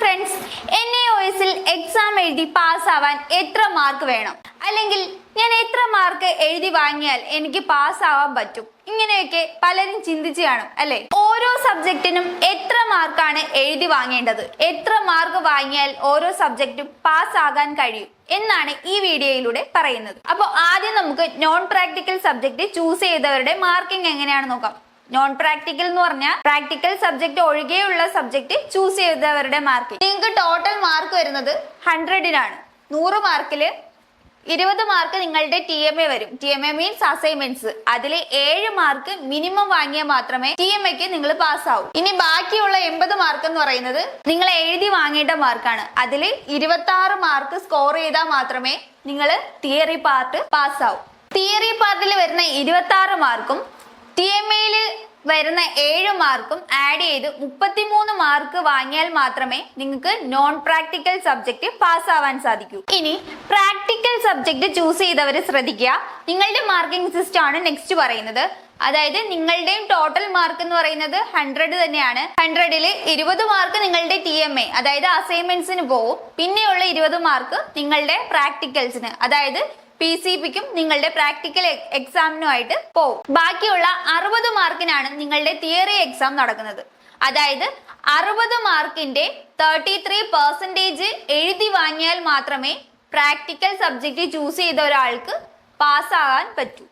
Friends N A O എസിൽ exam എഴുതി പാസ്സാവാൻ എത്ര മാർക്ക് വേണം? അല്ലെങ്കിൽ ഞാൻ എത്ര മാർക്ക് എഴുതി വാങ്ങിയാൽ എനിക്ക് പാസ്സാവാൻ പറ്റും? ഇങ്ങനെയൊക്കെ പലരും ചിന്തിച്ചു കാണും അല്ലെ? ഓരോ സബ്ജക്റ്റിനും എത്ര മാർക്കാണ് എഴുതി വാങ്ങേണ്ടത്? എത്ര മാർക്ക് വാങ്ങിയാൽ ഓരോ സബ്ജക്റ്റും പാസ്സാകാൻ കഴിയും? എന്നാണ് ഈ വീഡിയോയിലൂടെ പറയുന്നത്. അപ്പോൾ ആദ്യം നമുക്ക് നോൺ പ്രാക്ടിക്കൽ സബ്ജക്റ്റ് ചൂസ് ചെയ്തവരുടെ മാർക്കിംഗ് എങ്ങനെയാണെന്ന് നോക്കാം. നോൺ പ്രാക്ടിക്കൽ എന്ന് പറഞ്ഞാൽ പ്രാക്ടിക്കൽ സബ്ജക്ട് ഒഴികെയുള്ള സബ്ജക്ട് ചൂസ് ചെയ്തവരുടെ മാർക്ക് നിങ്ങൾക്ക് ടോട്ടൽ മാർക്ക് വരുന്നത് ഹൺഡ്രഡിനാണ് നൂറ് മാർക്കിൽ ഇരുപത് മാർക്ക് നിങ്ങളുടെ ടി എം എ വരും. T M A means assignments അതിൽ ഏഴ് മാർക്ക് മിനിമം വാങ്ങിയാൽ മാത്രമേ ടി എം എക്ക് നിങ്ങൾ പാസ്സാവൂ ഇനി ബാക്കിയുള്ള എൺപത് മാർക്ക് എന്ന് പറയുന്നത് നിങ്ങൾ എഴുതി വാങ്ങേണ്ട മാർക്കാണ് അതിൽ ഇരുപത്തി ആറ് മാർക്ക് സ്കോർ ചെയ്താൽ മാത്രമേ നിങ്ങൾ തിയറി പാർട്ട് പാസ്സാവൂ തിയറി പാർട്ടിൽ വരുന്ന ഇരുപത്തി ആറ് മാർക്കും ടി എം എയിൽ വരുന്ന ഏഴ് മാർക്കും ആഡ് ചെയ്ത് മുപ്പത്തിമൂന്ന് മാർക്ക് വാങ്ങിയാൽ മാത്രമേ നിങ്ങൾക്ക് നോൺ പ്രാക്ടിക്കൽ സബ്ജക്റ്റ് പാസ്സാവാൻ സാധിക്കൂ. ഇനി പ്രാക്ടിക്കൽ സബ്ജക്റ്റ് ചൂസ് ചെയ്തവർ ശ്രദ്ധിക്കുക. നിങ്ങളുടെ മാർക്കിംഗ് സിസ്റ്റം ആണ് നെക്സ്റ്റ് പറയുന്നത്. അതായത് നിങ്ങളുടെയും ടോട്ടൽ മാർക്ക് എന്ന് പറയുന്നത് ഹൺഡ്രഡ് തന്നെയാണ്. ഹൺഡ്രഡിൽ ഇരുപത് മാർക്ക് നിങ്ങളുടെ ടി എം എ അതായത് അസൈൻമെന്റ്സിന് പോവും. പിന്നെയുള്ള ഇരുപത് മാർക്ക് നിങ്ങളുടെ പ്രാക്ടിക്കൽസിന് അതായത് പി സി പിക്കും നിങ്ങളുടെ പ്രാക്ടിക്കൽ എക്സാമിനുമായിട്ട് പോകും ബാക്കിയുള്ള അറുപത് മാർക്കിനാണ് നിങ്ങളുടെ തിയറി എക്സാം നടക്കുന്നത്. അതായത് അറുപത് മാർക്കിന്റെ തേർട്ടി ത്രീ പെർസെന്റേജ് എഴുതി വാങ്ങിയാൽ മാത്രമേ പ്രാക്ടിക്കൽ സബ്ജക്റ്റ് ചൂസ് ചെയ്ത ഒരാൾക്ക് പാസ്സാകാൻ പറ്റൂ.